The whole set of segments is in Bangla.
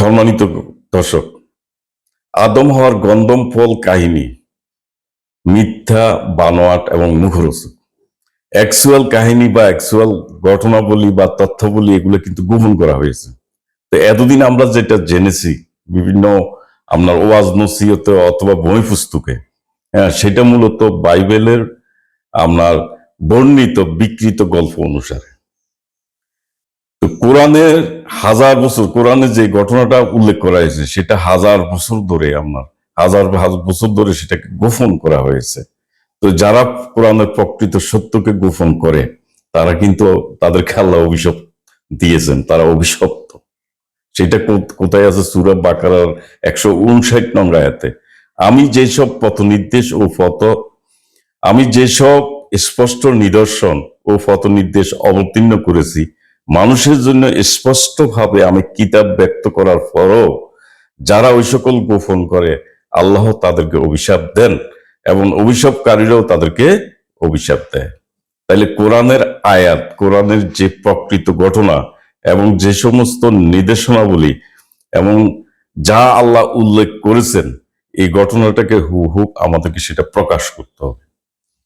সম্মানিত দর্শক, আদম হওয়ার গন্ধম ফল কাহিনী, মিথ্যা, বানোয়াট এবং মুখরোচক। অ্যাকচুয়াল কাহিনী বা অ্যাকচুয়াল ঘটনাবলী বা তথ্যবলী এগুলো কিন্তু গোপন করা হয়েছে। তো এতদিন আমরা যেটা জেনেছি, বিভিন্ন আপনার ওয়াজ নসিহতে অথবা বই পুস্তকে হ্যাঁ সেটা মূলত বাইবেলের আপনার বর্ণিত বিকৃত গল্প অনুসারে। কোরআনের হাজার বছর কোরআনে যে ঘটনাটা উল্লেখ করা হয়েছে, সেটা হাজার বছর ধরে আপনার হাজার বছর ধরে সেটাকে গোপন করা হয়েছে। তো যারা কোরআনের প্রকৃত সত্যকে গোপন করে, তারা কিন্তু তাদের খেলা অভিশাপ দিয়েছেন, তারা অভিশপ্ত। সেটা কোথায় আছে? সুরা বাকারার একশো উনষাট নং আয়াতে। আমি যেসব পথ নির্দেশ ও পথ, আমি যেসব স্পষ্ট নিদর্শন ও পথ নির্দেশ অবতীর্ণ করেছি মানুষের জন্য স্পষ্টভাবে আমি কিতাব ব্যক্ত করার পরও যারা ওই সকল গোপন করে, আল্লাহ তাদেরকে অভিশাপ দেন এবং অভিশাপকারীরাও তাদেরকে অভিশাপ দেয়। তাইলে কোরআনের আয়াত, কোরআনের যে প্রকৃত ঘটনা এবং যে সমস্ত নির্দেশনাবলী এবং যা আল্লাহ উল্লেখ করেছেন, এই ঘটনাটাকে হু হু আমাদেরকে সেটা প্রকাশ করতে হবে।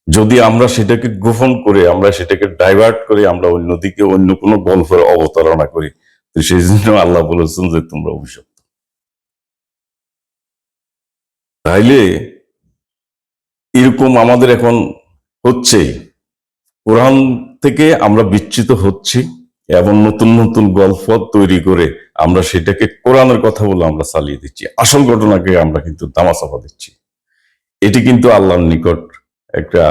যদি আমরা সেটাকে গোপন করে, আমরা সেটাকে ডাইভার্ট করে, আমরা অন্যদিকে অন্য কোনো গল্পের অবতারণা করি, তো সেই জন্য আল্লাহ বলেছেন যে তোমরা অভিশপ্ত। তাইলে এরকম আমাদের এখন হচ্ছে। কোরআন থেকে আমরা বিচ্ছিত হচ্ছি এবং নতুন নতুন গল্প তৈরি করে আমরা সেটাকে কোরআনের কথা বলে আমরা চালিয়ে দিচ্ছি। আসল ঘটনাকে আমরা কিন্তু দামাচাপা দিচ্ছি। এটি কিন্তু আল্লাহর নিকট একটা,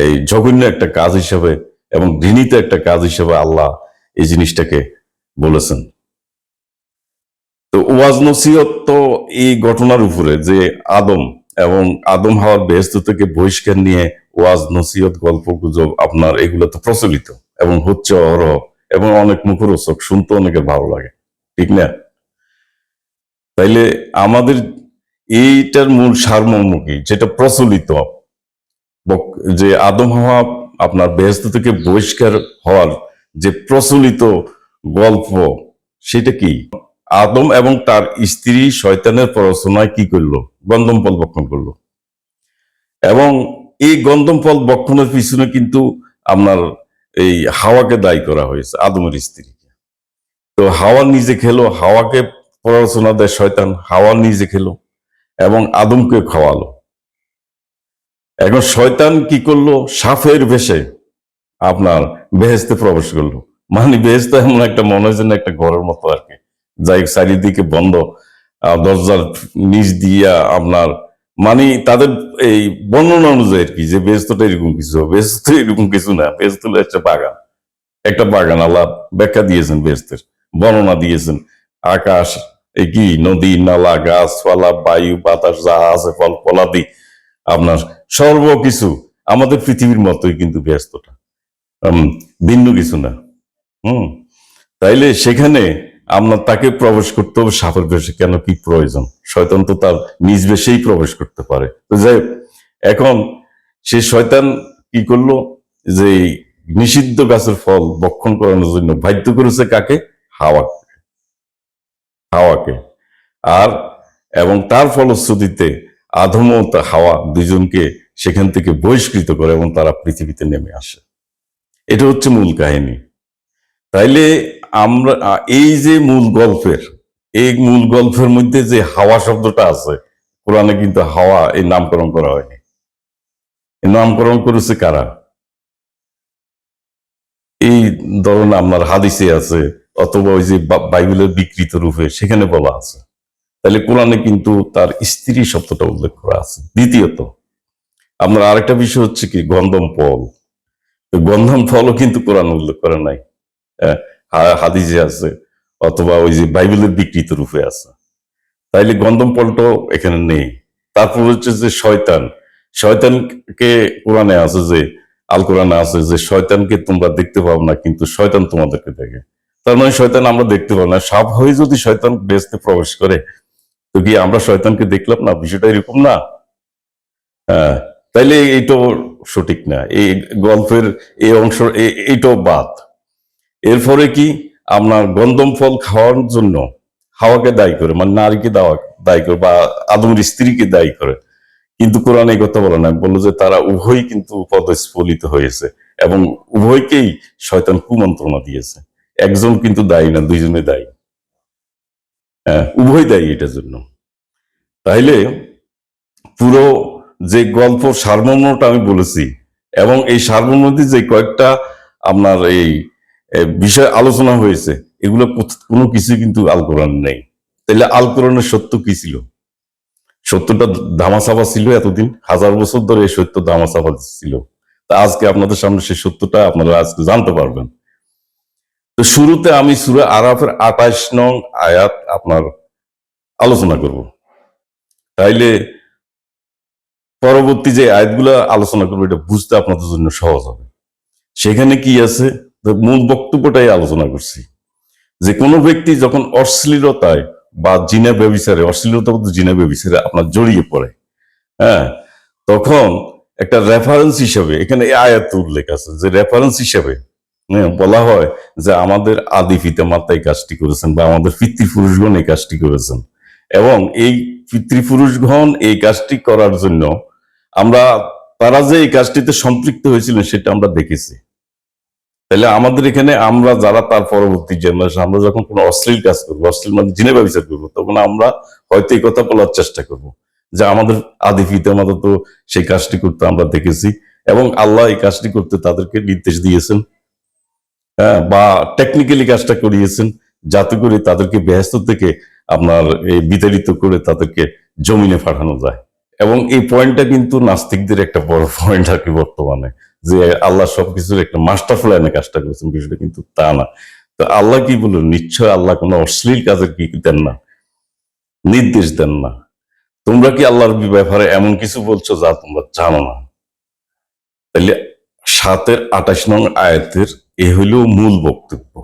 এই জঘন্য একটা কাজ হিসেবে এবং ঘৃণিত একটা কাজ হিসেবে আল্লাহ এই জিনিসটাকে বলেছেন। তো ওয়াজ নসিহত তো এই ঘটনার উপরে যে আদম এবং আদম হওয়ার বেহস্ত থেকে বহিষ্কার নিয়ে ওয়াজ নসিহত, গল্প গুজব, আপনার এগুলো তো প্রচলিত এবং হচ্ছে অরহ এবং অনেক মুখরোচক, শুনতে অনেকের ভালো লাগে। ঠিক না? তাইলে আমাদের এইটার মূল সারমর্ম কি? যেটা প্রচলিত যে আদম হওয়া আপনার বেহেস্ত থেকে বহিষ্কার হওয়ার যে প্রচলিত গল্প, সেটা কি? আদম এবং তার স্ত্রী শয়তানের পড়াশোনায় কি করল? গন্ধম ফল বক্ষণ করল। এবং এই গন্ধম ফল বক্ষণের পিছনে কিন্তু আপনার এই হাওয়াকে দায়ী করা হয়েছে, আদমের স্ত্রীকে। তো হাওয়া নিজে খেলো, হাওয়াকে পড়াশোনা দেয় শয়তান, হাওয়া নিজে খেলো এবং আদমকে খাওয়ালো। এখন শয়তান কি করল? সাফের ভেসে আপনার বেহেস্তে প্রবেশ করল। মানে বেহেস্তে এমন একটা মনে হয় একটা ঘরের মতো আর কি। যাই চারিদিকে বন্ধ। দরজার নিচ দিয়া আপনার মানে তাদের এই বর্ণনা অনুযায়ী কি, যে বেহেস্তটা এরকম কিছু বেহেস্ত এরকম কিছু না। বেহেস্ত হলো একটা বাগান। একটা বাগান, আল্লাহ ব্যাখ্যা দিয়েছেন বেহেস্তের বর্ণনা দিয়েছেন। আকাশ কি? নদী, নালা, গাছপালা, বায়ু, বাতাস যা আছে ফল, ফলাদি। আপনার সর্বকিছু আমাদের পৃথিবীর মতোই কিন্তু ব্যস্তটা ভিন্ন কিছু না। হুম? তাইলে সেখানে আপনার তাকে প্রবেশ করতে হবে সাপের বেশে কেন কি প্রয়োজন? শয়তান তো তার নিজ বেশেই প্রবেশ করতে পারে। তো যাই এখন সে শয়তান কি করল? যে নিষিদ্ধ গাছের ফল বক্ষণ করানোর জন্য বাধ্য করেছে কাকে? হাওয়া হাওয়াকে। আর এবং তার ফলশ্রুতিতে আধম ও হাওয়া দুজনকে সেখান থেকে বহিষ্কৃত করে এবং তারা পৃথিবীতে নেমে আসে। এটা হচ্ছে মূল কাহিনী। তাইলে আমরা এই যে মূল গল্পের, এই মূল গল্পের মধ্যে যে হাওয়া শব্দটা আছে, কোরআনে কিন্তু হাওয়া এই নামকরণ করা হয়নি। এই নামকরণ করেছে কারা? এই ধরুন আপনার হাদিসে আছে, অথবা ওই যে বাইবেলের বিকৃত রূপে সেখানে বলা আছে। তাহলে কোরআনে কিন্তু তার স্ত্রী শব্দটা উল্লেখ করা আছে। দ্বিতীয়ত আপনার আরেকটা বিষয় হচ্ছে কি গন্ধম ফল। গন্ধম ফলও কিন্তু কোরআন উল্লেখ করে নাই। আহ, হা- হাদিসে আছে অথবা ওই যে বাইবেলের বিকৃত রূপে আছে। তাইলে গন্ধম ফলটাও এখানে নেই। তারপর হচ্ছে যে শয়তান। শয়তানকে কোরআনে আছে যে আল কোরআনে আছে যে শয়তানকে তোমরা দেখতে পাও না কিন্তু শয়তান তোমাদেরকে দেখে। তার মানে শয়তান আমরা দেখতে পাবো না। সাপ হয়ে যদি শয়তান বেসতে প্রবেশ করে তো কি আমরা শয়তানকে দেখলাম, না, বিষয়টা এরকম না। হ্যাঁ তাইলে এইটাও সঠিক না। এই গল্পের এই অংশ এইটাও বাদ। এরপরে কি? আপনার গন্ধম ফল খাওয়ার জন্য হাওয়াকে দায়ী করে মানে নারীকে দাওয়া, দায়ী করে, বা আদমের স্ত্রীকে দায়ী করে। কিন্তু কোরআন এই কথা বলে না, বলল যে তারা উভয়ই কিন্তু পদস্ফলিত হয়েছে এবং উভয়কেই শয়তান কুমন্ত্রণা দিয়েছে। একজন কিন্তু দায়ী না, দুইজনে দায়ী। উভয় দায়ী এটার জন্য। তাইলে পুরো যে গল্প সারমর্মটা আমি বলেছি এবং এই সারমর্মতে যে কয়েকটা আপনার এই বিষয় আলোচনা হয়েছে, এগুলো কোনো কিছু কিন্তু আল নেই। তাহলে আল সত্য কি ছিল? সত্যটা ধামাচাপা ছিল এতদিন, হাজার বছর ধরে এই সত্য ধামাচাপা ছিল। তা আজকে আপনাদের সামনে সেই সত্যটা আপনারা আজকে জানতে পারবেন। তো শুরুতে আমি সুরা আরাফের আঠাশ নং আয়াত আপনার আলোচনা করব। তাইলে পরবর্তী যে আয়াতগুলো আলোচনা করব, এটা বুঝতে আপনাদের জন্য সহজ হবে। সেখানে কি আছে? মূল বক্তব্যটাই আলোচনা করছি। যে কোনো ব্যক্তি যখন অশ্লীলতায় বা জিনা ব্যবিচারে, অশ্লীলতা জিনা ব্যবিচারে আপনার জড়িয়ে পড়ে হ্যাঁ তখন একটা রেফারেন্স হিসেবে, এখানে আয়াত উল্লেখ আছে যে রেফারেন্স হিসেবে বলা হয় যে আমাদের আদি পিতা মাতা এই কাজটি করেছেন বা আমাদের পিতৃপুরুষগণ এই কাজটি করেছেন। এবং এই পিতৃপুরুষগণ এই কাজটি করার জন্য আমরা, তারা যে এই কাজটিতে সম্পৃক্ত হয়েছিলেন সেটা আমরা দেখেছি। তাহলে আমাদের এখানে আমরা যারা তার পরবর্তী জেনারেশন আমরা যখন কোনো অশ্লীল কাজ করব, অশ্লীল মানে জিনে ব্যবচার করব, তখন আমরা হয়তো এই কথা বলার চেষ্টা করব যে আমাদের আদি পিতা মাতা তো সেই কাজটি করতে আমরা দেখেছি এবং আল্লাহ এই কাজটি করতে তাদেরকে নির্দেশ দিয়েছেন। হ্যাঁ বা টেকনিক্যালি কাজটা করিয়েছেন, যাতে করে তাদেরকে ব্যস্ত থেকে আপনার এই বিতাড়িত করে তাদেরকে জমিনে পাঠানো যায়। এবং এই পয়েন্টটা কিন্তু নাস্তিকদের একটা বড় পয়েন্ট আর কি বর্তমানে, যে আল্লাহ সবকিছুর একটা মাস্টার প্ল্যানে কাজটা করেছেন, বিষয়টা কিন্তু তা না। তো আল্লাহ কি বলুন নিশ্চয় আল্লাহ কোনো অশ্লীল কাজের কি দেন না, নির্দেশ দেন না। তোমরা কি আল্লাহর ব্যাপারে এমন কিছু বলছো যা তোমরা জানো না? তাহলে সাতের আঠাশ নং আয়াতের এ হইল মূল বক্তব্য।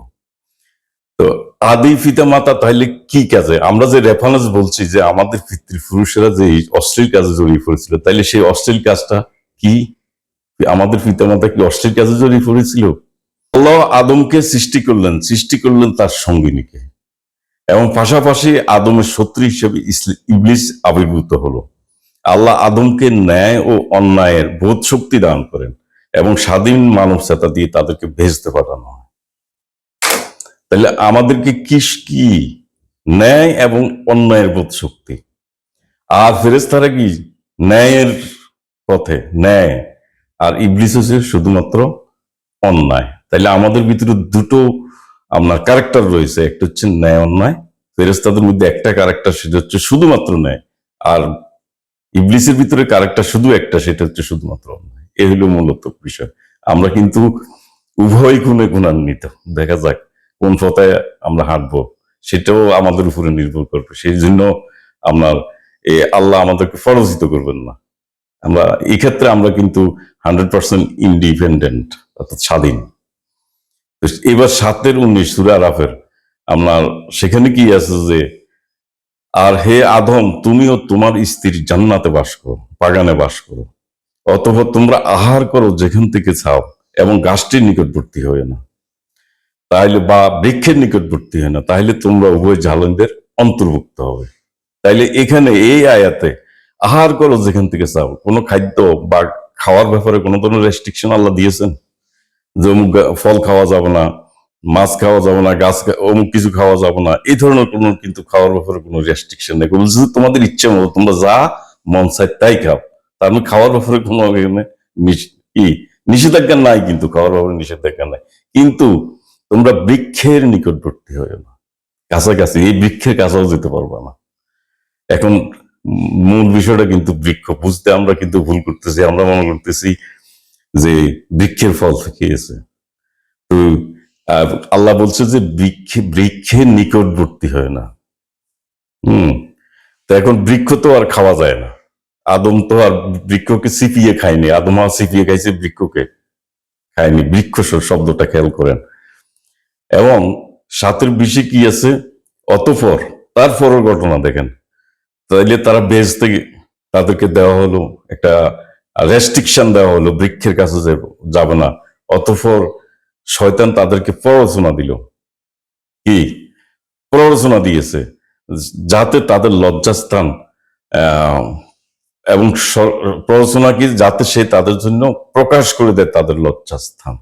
তো আদি পিতা মাতা তাহলে কি কাজে? আমরা যে রেফারেন্স বলছি যে আমাদের পিতৃপুরুষেরা যে অশ্লীল কাজে জড়িয়ে পড়েছিল, তাইলে সেই অশ্লীল কাজটা কি? আমাদের পিতা মাতা কি অশ্লীল কাজে জড়িয়ে পড়েছিল? আল্লাহ আদমকে সৃষ্টি করলেন সৃষ্টি করলেন তার সঙ্গিনীকে। এবং পাশাপাশি আদমের শত্রু হিসেবে ইবলিস আবির্ভূত হলো। আল্লাহ আদমকে ন্যায় ও অন্যায়ের বোধ শক্তি দান করেন। এবং স্বাধীন মানব দিয়ে তাদেরকে ভেজতে পাঠানো হয়। তাহলে আমাদেরকে কি কি ন্যায় এবং অন্যায়ের বোধ শক্তি? আর ফেরেস্তারা কি ন্যায়ের পথে? ন্যায়। আর ইবলিস শুধুমাত্র অন্যায়। তাহলে আমাদের ভিতরে দুটো আপনার ক্যারেক্টার রয়েছে। একটা হচ্ছে ন্যায় অন্যায়। ফেরেস্তাদের মধ্যে একটা ক্যারেক্টার সেটা হচ্ছে শুধুমাত্র ন্যায়। আর ইবলিসের ভিতরে ক্যারেক্টার শুধু একটা, সেটা হচ্ছে শুধুমাত্র অন্যায়। এই হলো মূলত বিষয়। আমরা কিন্তু উভয় গুণে গুণান্বিত। দেখা যাক কোন পথে আমরা হাঁটবো, সেটাও আমাদের উপরে নির্ভর করবে। সেই জন্য আপনার এই আল্লাহ আমাদেরকে ফরজিত করবেন না। আমরা এই ক্ষেত্রে আমরা কিন্তু হান্ড্রেড পার্সেন্ট ইন্ডিপেন্ডেন্ট অর্থাৎ স্বাধীন। এবার সাতের উনিশ সুরা আরাফের, আপনার সেখানে কি আছে যে, আর হে আদম, তুমিও তোমার স্ত্রীর জান্নাতে বাস করো, বাগানে বাস করো। অতঃপর তোমরা আহার করো যেখান থেকে চাও এবং গাছটির নিকটবর্তী হয়ে না। তাহলে বা বৃক্ষের নিকটবর্তী হয় না। তাহলে তোমরা উভয় জালেনদের অন্তর্ভুক্ত হবে। তাইলে এখানে এই আয়াতে আহার করো যেখান থেকে চাও। কোনো খাদ্য বা খাওয়ার ব্যাপারে কোনো ধরনের রেস্ট্রিকশন আল্লাহ দিয়েছেন? যে অমুক ফল খাওয়া যাবে না, মাছ খাওয়া যাবে না, গাছ অমুক কিছু খাওয়া যাবে না, এই ধরনের কোনো কিন্তু খাওয়ার ব্যাপারে কোনো রেস্ট্রিকশন নেই। তোমাদের ইচ্ছে মতো তোমরা যা মন চায় তাই খাও। তার মানে খাওয়ার ব্যাপারে কোনো এখানে ই, নিষেধাজ্ঞা নাই কিন্তু, খাওয়ার ব্যাপারে নিষেধাজ্ঞা নাই। কিন্তু তোমরা বৃক্ষের নিকটবর্তী হয়ে না। কাছাকাছি, এই বৃক্ষের কাছেও যেতে পারবে না। এখন মূল বিষয়টা কিন্তু বৃক্ষ। বুঝতে আমরা কিন্তু ভুল করতেছি, আমরা মনে করতেছি যে বৃক্ষের ফল খেয়েছে তো আল্লাহ বলছে যে বৃক্ষে, বৃক্ষের নিকটবর্তী হয় না। হুম, তো এখন বৃক্ষ তো আর খাওয়া যায় না। আদম তো আর বৃক্ষকে সিপিয়ে খায়নি, আদম আর সিপিয়ে খাইছে বৃক্ষকে খায়নি, বৃক্ষ শব্দটা খেয়াল করেন। এবং সাতের বেশি কি আছে? অতঃপর, তারপরের ঘটনা দেখেন। তাইলে তারা বেজ থেকে তাদেরকে দেওয়া হলো, একটা রেস্ট্রিকশন দেওয়া হলো, বৃক্ষের কাছে যাবে না। অতঃপর শয়তান তাদেরকে প্ররোচনা দিল। কি? প্ররোচনা দিয়েছে। যাতে তাদের লজ্জাস্থান এবং স- প্ররোচনা কি যাতে সে তাদের জন্য প্রকাশ করে দেয় তাদের লজ্জাস্থান?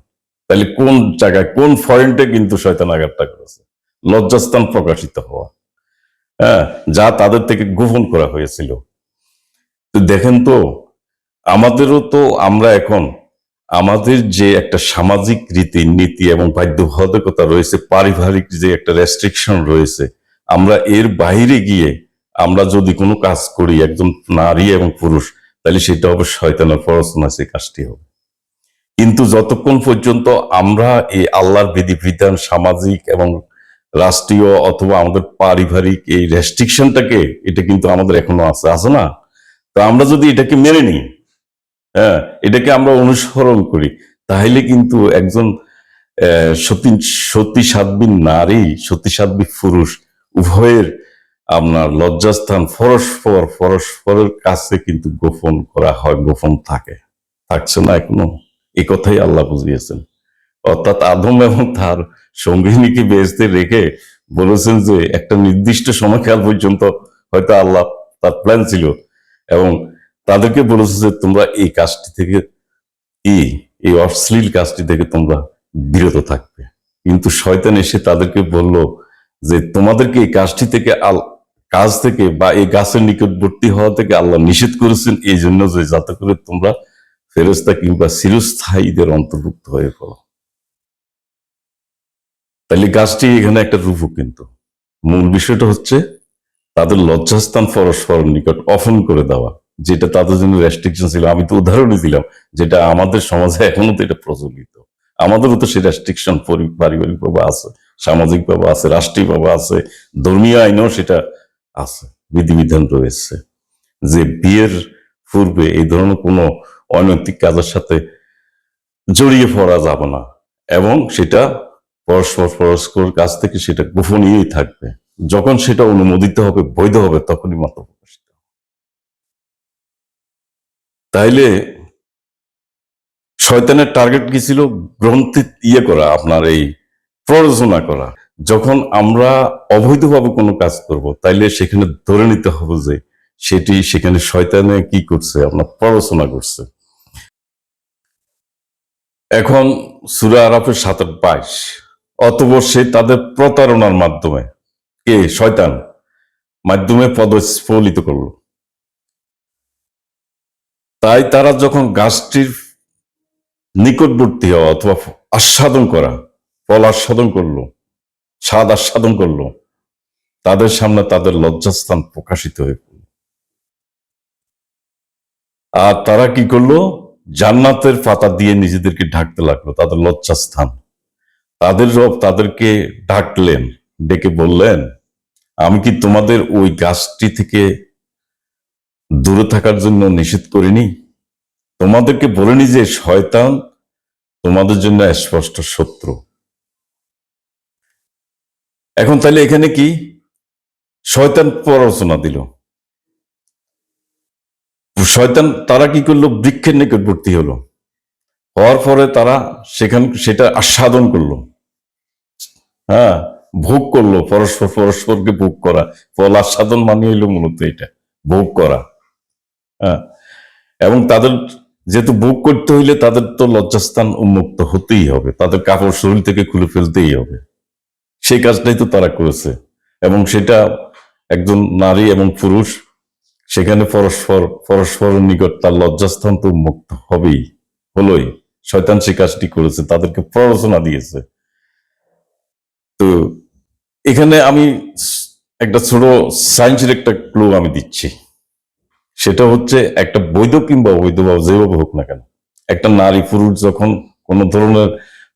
তাহলে কোন জায়গায়, কোন ফরেন্টে কিন্তু শয়তান আঘাতটা করেছে? লজ্জাস্থান প্রকাশিত হওয়া। হ্যাঁ যা তাদের থেকে গোপন করা হয়েছিল। তো দেখেন তো, আমাদেরও তো আমরা এখন, আমাদের যে একটা সামাজিক রীতি, নীতি এবং বাধ্যবাধকতা রয়েছে, পারিবারিক যে একটা রেস্ট্রিকশন রয়েছে, আমরা এর বাইরে গিয়ে আমরা যদি কোনো কাজ করি, একজন নারী এবং পুরুষ, তাহলে সেটা হবে শয়তানের পড়াশোনা, সে কাজটি হবে। কিন্তু যতক্ষণ পর্যন্ত আমরা এই আল্লাহর বিধি, বিধান, সামাজিক এবং রাষ্ট্রীয় অথবা আমাদের পারিবারিক এই রেস্ট্রিকশনটাকে এটা কিন্তু আমাদের এখনও আছে আছে না? তো আমরা যদি এটাকে মেনে নিই হ্যাঁ এটাকে আমরা অনুসরণ করি, তাহলে কিন্তু একজন সতী সতী সাধ্বী নারী সতী সাধ্বী পুরুষ উভয়ের আপনার লজ্জাস্থান পরস্পর পরস্পরের কাছে কিন্তু গোপন করা হয়, গোপন থাকে। থাকছে না এখনও? এই কথাই আল্লাহ বুঝিয়েছেন। অর্থাৎ আদম এবং তার সঙ্গিনীকে বেহেস্তে রেখে বলেছেন যে, একটা নির্দিষ্ট সময়কাল পর্যন্ত হয়তো আল্লাহ তার প্ল্যান ছিল এবং তাদেরকে বলেছে যে, তোমরা এই কাজটি থেকে, এই এই অশ্লীল কাজটি থেকে তোমরা বিরত থাকবে। কিন্তু শয়তান এসে তাদেরকে বলল যে, তোমাদেরকে এই কাজটি থেকে আল কাজ থেকে বা এই গাছের নিকটবর্তী হওয়া থেকে আল্লাহ নিষেধ করেছেন, এই জন্য যে যাতে করে তোমরা ফেরস্তা কিংবা চিরস্থায়ীদের অন্তর্ভুক্ত হয়ে পড়ো। তাহলে গাছটি এখানে একটা রূপক কিন্তু। মূল বিষয়টা হচ্ছে তাদের লজ্জাস্থান পরস্পর নিকট অফন করে দেওয়া, যেটা তাদের জন্য রেস্ট্রিকশন ছিল। আমি তো উদাহরণই দিলাম, যেটা আমাদের সমাজে এখনও তো এটা প্রচলিত। আমাদেরও তো সেই রেস্ট্রিকশন পারিবারিক ভাবে আছে, সামাজিক ভাবে আছে, রাষ্ট্রীয় ভাবে আছে, ধর্মীয় আইনেও সেটা আছে, বিধিবিধান রয়েছে যে বিয়ের পূর্বে এই ধরনের কোনো অনৈতিক কাজের সাথে জড়িয়ে পড়া যাবে না এবং সেটা পরস্পর পরস্পর কাছ থেকে সেটা গোপনীয়ই থাকবে। যখন সেটা অনুমোদিত হবে, বৈধ হবে, তখনই মত প্রকাশিত তাইলে শয়তানের টার্গেট কি ছিল? গ্রন্থি ইয়ে করা, আপনার এই প্ররোচনা করা। যখন আমরা অবৈধভাবে কোনো কাজ করব, তাইলে সেখানে ধরে নিতে হবে যে সেটি সেখানে শয়তানে কি করছে আপনার প্ররোচনা করছে। এখন সুরা আরাফের সাতের বাইশ অতবর সে তাদের প্রতারণার মাধ্যমে, কে? শয়তান, মাধ্যমে পদস্ফলিত করল। তাই তারা যখন গাছটির নিকটবর্তী হওয়া অথবা আস্বাদন করা ফল আস্বাদন করল স্বাদ আস্বাদন করল। তাদের সামনে তাদের লজ্জাস্থান প্রকাশিত হয়ে পড়ল। আর তারা কি করল? জান্নাতের পাতা দিয়ে নিজেদেরকে ঢাকতে লাগল, তাদের লজ্জাস্থান। তাদের রব তাদেরকে ডাকলেন ডেকে বললেন, আমি কি তোমাদের ওই গাছটি থেকে দূরে থাকার জন্য নিষেধ করিনি? তোমাদেরকে বলিনি যে শয়তান তোমাদের জন্য স্পষ্ট শত্রু। এখন তাহলে এখানে কি? শয়তান প্ররোচনা দিল। শয়তান তারা কি করল? বৃক্ষের নিকটবর্তী হলো। হওয়ার পরে তারা সেখান, সেটা আস্বাদন করল। হ্যাঁ ভোগ করল, পরস্পর, পরস্পরকে ভোগ করা। ফল আস্বাদন মানে হইল মূলত এটা, ভোগ করা। হ্যাঁ এবং তাদের যেহেতু ভোগ করতে হইলে তাদের তো লজ্জাস্থান উন্মুক্ত হতেই হবে। তাদের কাপড় শরীর থেকে খুলে ফেলতেই হবে। সেই কাজটাই তো তারা করেছে। এবং সেটা একজন নারী এবং পুরুষ, সেখানে পরস্পর, পরস্পরের নিকট তার লজ্জাস্থান তো মুক্ত হবেই, হলোই। শয়তান সে কাজটি করেছে, তাদেরকে প্ররোচনা দিয়েছে। তো এখানে আমি একটা ছোট সায়েন্সের একটা ক্লু আমি দিচ্ছি। সেটা হচ্ছে একটা বৈধ কিংবা অবৈধ বা যেভাবে হোক না কেন। একটা নারী পুরুষ যখন কোনো ধরনের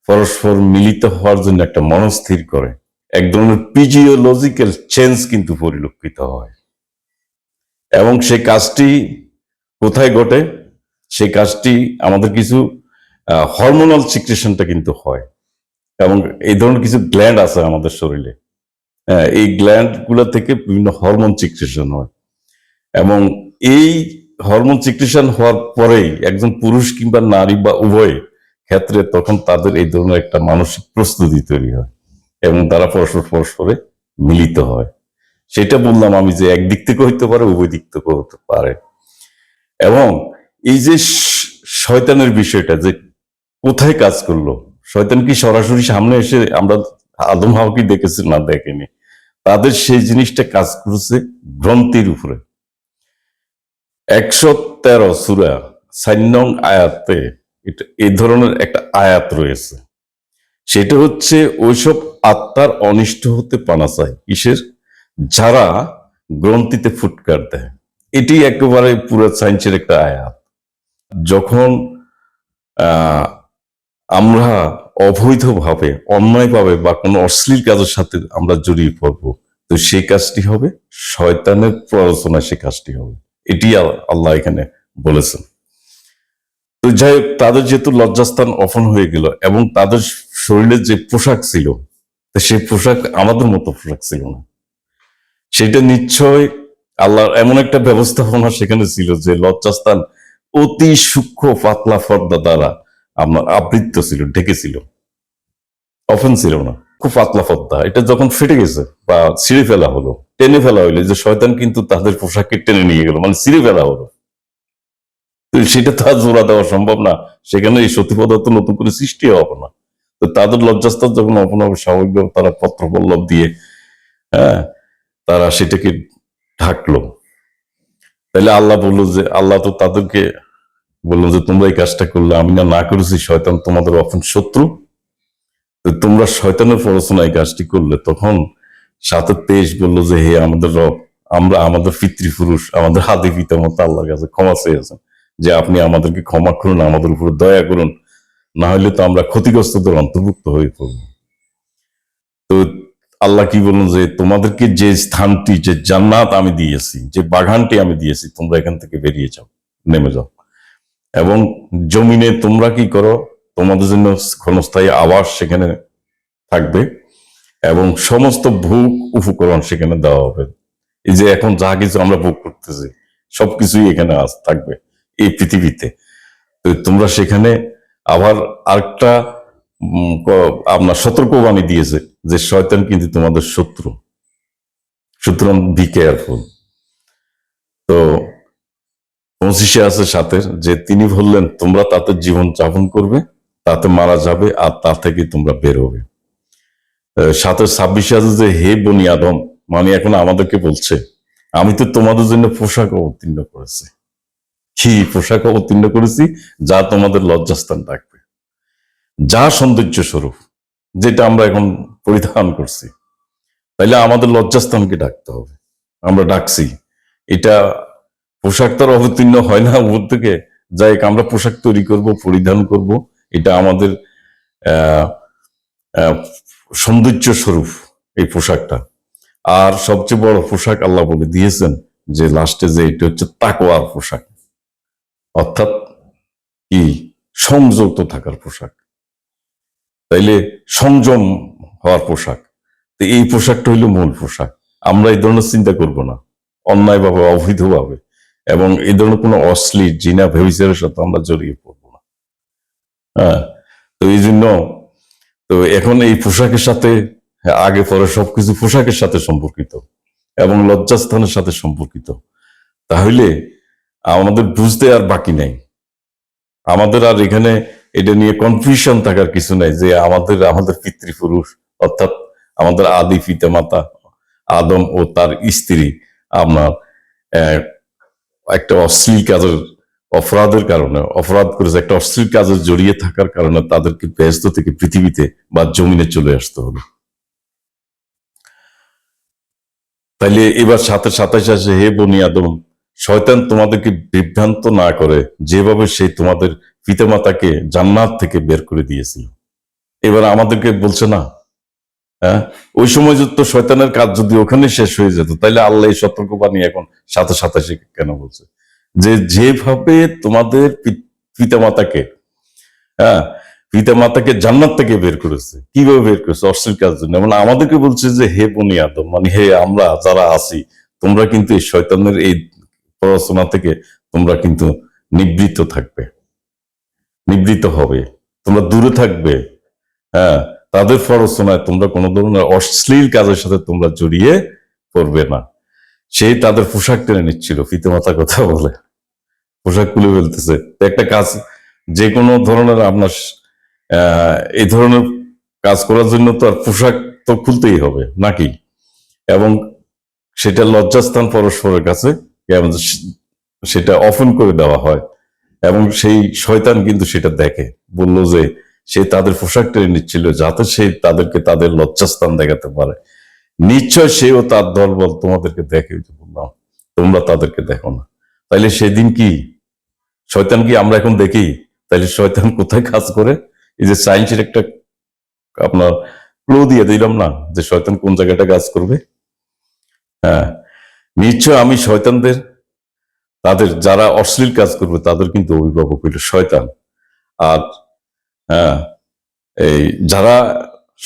পরস্পর মিলিত হওয়ার জন্য একটা মনস্থির করে এক ধরনের পিজিওলজিক্যাল চেঞ্জ কিন্তু পরিলক্ষিত হয়। এবং সেই কাজটি কোথায় ঘটে? সেই কাজটি আমাদের কিছু হরমোনাল সিক্রেশনটা কিন্তু হয়। এবং এই ধরনের কিছু গ্ল্যান্ড আছে আমাদের শরীরে। হ্যাঁ, এই গ্ল্যান্ডগুলো থেকে বিভিন্ন হরমোন সিক্রেশন হয়। এবং এই হরমোন সিক্রেশন হওয়ার পরেই একজন পুরুষ কিংবা নারী বা উভয় ক্ষেত্রে তখন তাদের এই ধরনের একটা মানসিক প্রস্তুতি তৈরি হয়। এবং তারা পরস্পর পরস্পরে মিলিত হয়। সেটা বললাম আমি যে একদিক থেকে হইতে পারে, উভয় দিক থেকে হতে পারে। এবং এই যে শয়তানের বিষয়টা যে কোথায় কাজ করল? শয়তান কি সরাসরি সামনে এসে, আমরা আদম হাওয়া কি দেখেছি না দেখেনি? তাদের সেই জিনিসটা কাজ করেছে গ্রন্থির উপরে। একশো তেরো সুরা সাইনং আয়াতে এটা এই ধরনের একটা আয়াত রয়েছে। সেটা হচ্ছে ওইসব আত্মার অনিষ্ট হতে পানা চায়। কিসের? যারা গ্রন্থিতে ফুটকার দেয়। এটি একেবারে পুরো সায়েন্সের একটা আয়াত। যখন আমরা অবৈধভাবে, অন্যায়ভাবে বা কোনো অশ্লীল কাজের সাথে আমরা জড়িয়ে পড়ব, তো সেই কাজটি হবে শয়তানের প্ররোচনা সে কাজটি হবে। এটি আল্লাহ এখানে বলেছেন। তো যাই হোক, তাদের যেহেতু লজ্জাস্থান অফন হয়ে গেল এবং তাদের শরীরে যে পোশাক ছিল সেই পোশাক আমাদের মতো পোশাক ছিল না। সেটা নিশ্চয় আল্লাহর এমন একটা ব্যবস্থাপনা সেখানে ছিল যে লজ্জাস্থান অতি সূক্ষ্ম পাতলা পর্দা দ্বারা আমার আবৃত্ত ছিল ঢেকেছিল অফেন ছিল না, খুব পাতলা পর্দা। এটা যখন ফেটে গেছে বা ছিঁড়ে ফেলা হলো, টেনে ফেলা হইল যে শয়তান কিন্তু তাদের পোশাককে টেনে নিয়ে গেল মানে ছিঁড়ে ফেলা হলো। সেটা তো আর জোড়া দেওয়া সম্ভব না। সেখানে এই সত্যি পদার্থ নতুন করে সৃষ্টি হবে না। তো তাদের লজ্জাস্থান যখন অপন হবে স্বাভাবিকভাবে তারা পত্র পল্লব দিয়ে হ্যাঁ তারা সেটাকে ঢাকলো। তাহলে আল্লাহ বলল যে, আল্লাহ তো তাদেরকে বলল যে, তোমরা এই কাজটা করলে, আমি না না করেছি, শয়তান তোমাদের অপন শত্রু। তোমরা শয়তানের পড়াশোনা এই কাজটি করলে, তখন সাথে তেইশ বলল যে, হে আমাদের রব, আমরা আমাদের পিতৃপুরুষ, আমাদের হাতে পিতা মতো আল্লাহর কাছে ক্ষমা চেয়েছেন। যে আপনি আমাদেরকে ক্ষমা করুন, আমাদের উপর দয়া করুন, না হলে তো আমরা ক্ষতিগ্রস্তদের অন্তর্ভুক্ত হয়ে পড়ব। তো আল্লাহ কি বলুন যে, তোমাদেরকে যে স্থানটি, যে জান্নাত আমি দিয়েছি, যে বাগানটি আমি দিয়েছি, তোমরা এখান থেকে বেরিয়ে যাও, নেমে যাও। এবং জমিনে তোমরা কি করো, তোমাদের জন্য ক্ষণস্থায়ী আবাস সেখানে থাকবে এবং সমস্ত ভোগ উপকরণ সেখানে দেওয়া হবে। এই যে এখন যা কিছু আমরা ভোগ করতেছি, সবকিছুই এখানে আজ থাকবে। এই পৃথিবীতে। তো তোমরা সেখানে আবার আরেকটা আপনার সতর্কবাণী দিয়েছে যে শয়তান কিন্তু তোমাদের শত্রু। সুতরাং বি কেয়ারফুল তো পঁচিশে আছে সাথে যে তিনি বললেন, তোমরা তাতে জীবন যাপন করবে, তাতে মারা যাবে আর তা থেকে তোমরা বের হবে। সাথে ছাব্বিশে আছে যে, হে বনি আদম মানে এখন আমাদেরকে বলছে, আমি তো তোমাদের জন্য পোশাক অবতীর্ণ করেছি। কি পোশাক অবতীর্ণ করেছি, যা তোমাদের লজ্জাস্থান রাখবে। যা সৌন্দর্য স্বরূপ, যেটা আমরা এখন পরিধান করছি। তাইলে আমাদের লজ্জাস্থানকে ডাকতে হবে। আমরা ডাকছি, এটা পোশাক তো অবতীর্ণ হয় না উপর থেকে। যাই আমরা পোশাক তৈরি করব, পরিধান করব, এটা আমাদের সৌন্দর্য স্বরূপ এই পোশাকটা। আর সবচেয়ে বড় পোশাক আল্লাহ বলে দিয়েছেন যে লাস্টে যে, এটা হচ্ছে তাকোয়ার পোশাক। অর্থাৎ কি? সংযত থাকার পোশাক। তাইলে সংযম হওয়ার পোশাক। এই পোশাকটা হইল মূল পোশাক। আমরা এই ধরনের চিন্তা করব না। অন্যায়ভাবে, অবৈধভাবে এবং এই ধরনের কোনো অশ্লীল, জিনা ভেবিচারের সাথে আমরা জড়িয়ে পড়ব না। হ্যাঁ? তো এই জন্য তো এখন এই পোশাকের সাথে, আগে, পরে সবকিছু পোশাকের সাথে সম্পর্কিত এবং লজ্জাস্থানের সাথে সম্পর্কিত। তাহলে আমাদের বুঝতে আর বাকি নেই। আমাদের আর এখানে এটা নিয়ে কনফিউশন থাকার কিছু নাই যে আমাদের আমাদের পিতৃপুরুষ অর্থাৎ আমাদের আদি পিতা মাতা আদম ও তার স্ত্রী আপনার একটা অশ্লীল কাজের, অপরাধের কারণে, অপরাধ করেছে, একটা অশ্লীল কাজে জড়িয়ে থাকার কারণে তাদেরকে ব্যস্ত থেকে পৃথিবীতে বা জমিনে চলে আসতে হবে। তাইলে এবার সাথে সাতাশ আছে, হে বনি আদম শয়তান তোমাদেরকে বিভ্রান্ত না করে যেভাবে সে তোমাদের পিতামাতাকে জান্নাত থেকে বের করে দিয়েছিল। এবার আমাদেরকে বলছে না হ্যাঁ? ওই সময় তো শয়তানের কাজ যদি ওখানে শেষ হয়ে যেত, তাইলে আল্লাহ এই সতর্কবাণী এখন সাথে সাতাশে কেন বলছে? যে যেভাবে তোমাদের পিতা মাতাকে হ্যাঁ? পিতা মাতাকে জান্নাত থেকে বের করেছে। কীভাবে বের করেছে? অশ্লীল কাজ জন্য। মানে আমাদেরকে বলছে যে, হে বনি আদম মানে হে আমরা যারা আছি, তোমরা কিন্তু এই শয়তানের এই পড়াশোনা থেকে তোমরা কিন্তু নিবৃত্ত থাকবে। নিবৃত্ত হবে। তোমরা দূরে থাকবে। হ্যাঁ তাদের পড়াশোনায় তোমরা কোনো ধরনের অশ্লীল কাজের সাথে তোমরা জড়িয়ে পরবে না। সেই তাদের পোশাক টেনে নিচ্ছিল পিতামাতা কথা বলে। পোশাক খুলে ফেলতেছে। একটা কাজ, যে কোনো ধরনের আপনার এই ধরনের কাজ করার জন্য তো আর পোশাক তো খুলতেই হবে, নাকি? এবং সেটা লজ্জাস্থান পরস্পরের কাছে সেটা অফন করে দেওয়া হয় এবং সেই শয়তান কিন্তু সেটা দেখে। বলল যে, সে তাদের পোশাক টেনে নিচ্ছিল যাতে সে তাদেরকে তাদের লজ্জাস্থান দেখাতে পারে। নিশ্চয় সেও তার দলবল তোমাদেরকে দেখে বললাম তোমরা তাদেরকে দেখো না। তাইলে সেদিন কি? শয়তান কি আমরা এখন দেখি? তাইলে শয়তান কোথায় কাজ করে? এই যে সায়েন্সের একটা আপনার ক্লো দিয়ে দিলাম না যে শয়তান কোন জায়গাটা কাজ করবে? হ্যাঁ। নিশ্চয় আমি শয়তানদের, তাদের যারা অশ্লীল কাজ করবে, তাদের কিন্তু অভিভাবক হইল শয়তান। আর হ্যাঁ এই যারা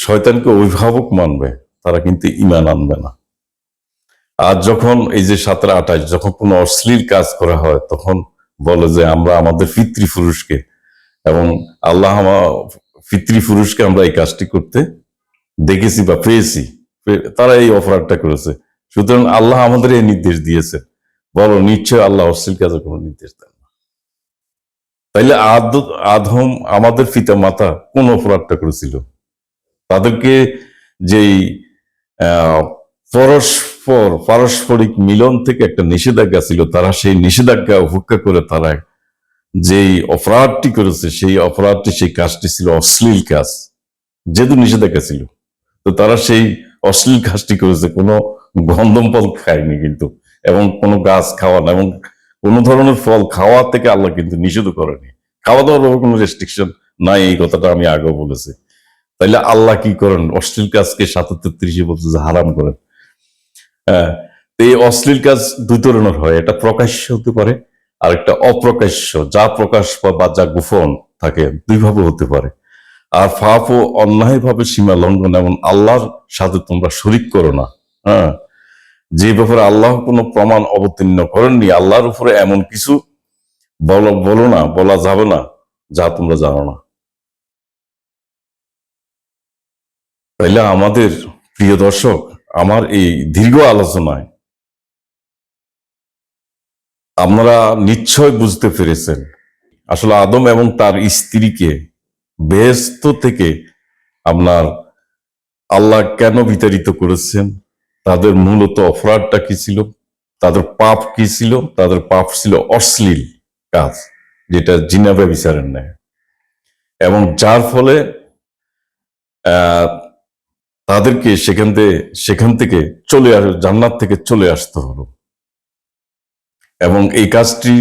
শয়তানকে অভিভাবক মানবে, তারা কিন্তু ইমান আনবে না। আর যখন এই যে সাতরা আঠাশ, যখন কোনো অশ্লীল কাজ করা হয়, তখন বলে যে আমরা আমাদের পিতৃপুরুষকে এবং আল্লাহ পিতৃপুরুষকে আমরা এই কাজটি করতে দেখেছি বা পেয়েছি। তারা এই অপরাধটা করেছে। সুতরাং আল্লাহ আমাদের এই নির্দেশ দিয়েছে। বলো নিশ্চয় আল্লাহ অশ্লীল কাজের কোনো নির্দেশ দেন না। তাইলে আদম আমাদের পিতা মাতা কোন অপরাধটা করেছিল? তাদেরকে যেই পরস্পর, পারস্পরিক মিলন থেকে একটা নিষেধাজ্ঞা ছিল, তারা সেই নিষেধাজ্ঞা উপেক্ষা করে তারা যেই অপরাধটি করেছে, সেই অপরাধটি, সেই কাজটি ছিল অশ্লীল কাজ। যেহেতু নিষেধাজ্ঞা ছিল। তো তারা সেই অশ্লীল কাজটি করেছে। কোনো গন্ধম ফল খায়নি কিন্তু, এবং কোনো গাছ খাওয়া না, এবং কোনো ধরনের ফল খাওয়া থেকে আল্লাহ কিন্তু নিষেধ করেনি। খাওয়া দাওয়ার কোনো রেস্ট্রিকশন নাই, এই কথাটা আমি আগেও বলেছি। তাইলে আল্লাহ কি করেন? অশ্লীল কাজকে সাতাত্তর ত্রিশে বলছে যে হারাম করেন। হ্যাঁ এই অশ্লীল কাজ দুই ধরনের হয়। এটা প্রকাশ্য হতে পারে আর একটা অপ্রকাশ্য। যা প্রকাশ বা যা গোপন থাকে, দুইভাবে হতে পারে। আর ফাপ ও অন্যায় ভাবে সীমা লঙ্ঘন এমন আল্লাহর সাথে তোমরা শরিক করো না। হ্যাঁ? যে ব্যাপারে আল্লাহ কোনো প্রমাণ অবতীর্ণ করেননি, আল্লাহর উপরে এমন কিছু বলো না, বলা যাবে না, যা তোমরা জানো না। তাইলে আমাদের প্রিয় দর্শক, আমার এই দীর্ঘ আলোচনায় আপনারা নিশ্চয় বুঝতে পেরেছেন। আসলে আদম এবং তার স্ত্রীকে বেহেস্ত থেকে আপনার আল্লাহ কেন বিতাড়িত করেছেন? তাদের মূলত অপরাধটা কি ছিল? তাদের পাপ কি ছিল? তাদের পাপ ছিল অশ্লীল কাজ, যেটা জিনাবে বিচারেন নেয় এবং যার ফলে তাদেরকে সেখান থেকে সেখান থেকে চলে আস, জান্নাত থেকে চলে আসতে হলো। এবং এই কাজটি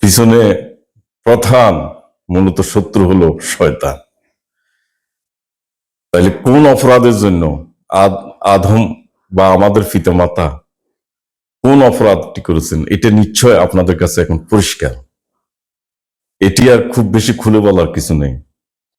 পিছনে প্রধান মূলত শত্রু হলো শয়তান। তাহলে কোন অপরাধের জন্য আধম বা আমাদের পিতামাতা কোন অপরাধটি করেছেন, এটা নিশ্চয় আপনাদের কাছে এখন পরিষ্কার। এটি আর খুব বেশি খুলে বলার কিছু নেই।